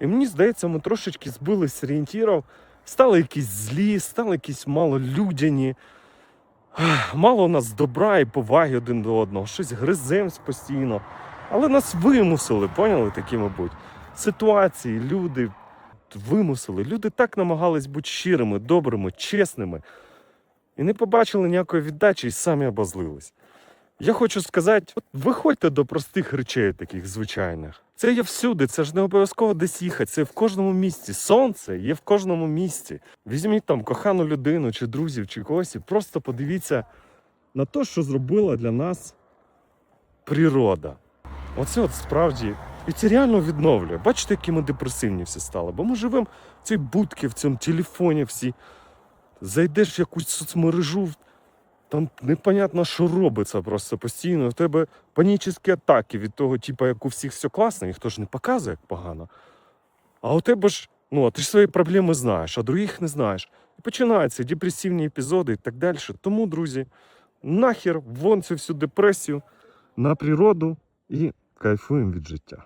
І мені здається, ми трошечки збились з орієнтірів, стали якісь злі, стали якісь малолюдяні. Мало у нас добра і поваги один до одного, щось гриземось постійно. Але нас вимусили, поняли такі, мабуть. Ситуації, люди вимусили. Люди так намагались бути щирими, добрими, чесними. І не побачили ніякої віддачі і самі обозлились. Я хочу сказати, от виходьте до простих речей, таких звичайних. Це є всюди, це ж не обов'язково десь їхати, це в кожному місці. Сонце є в кожному місці. Візьміть там кохану людину, чи друзів, чи когось, і просто подивіться на те, що зробила для нас природа. Оце от справді. І це реально відновлює. Бачите, які ми депресивні всі стали. Бо ми живемо в цій будці, в цьому телефоні всі. Зайдеш в якусь соцмережу, там непонятно, що робиться просто постійно. В тебе панічні атаки від того, типу, як у всіх все класно, ніхто ж не показує, як погано. А у тебе ж, ну, ти ж свої проблеми знаєш, а других не знаєш. І починаються депресивні епізоди і так далі. Тому, друзі, нахер вон цю всю депресію на природу і кайфуємо від життя.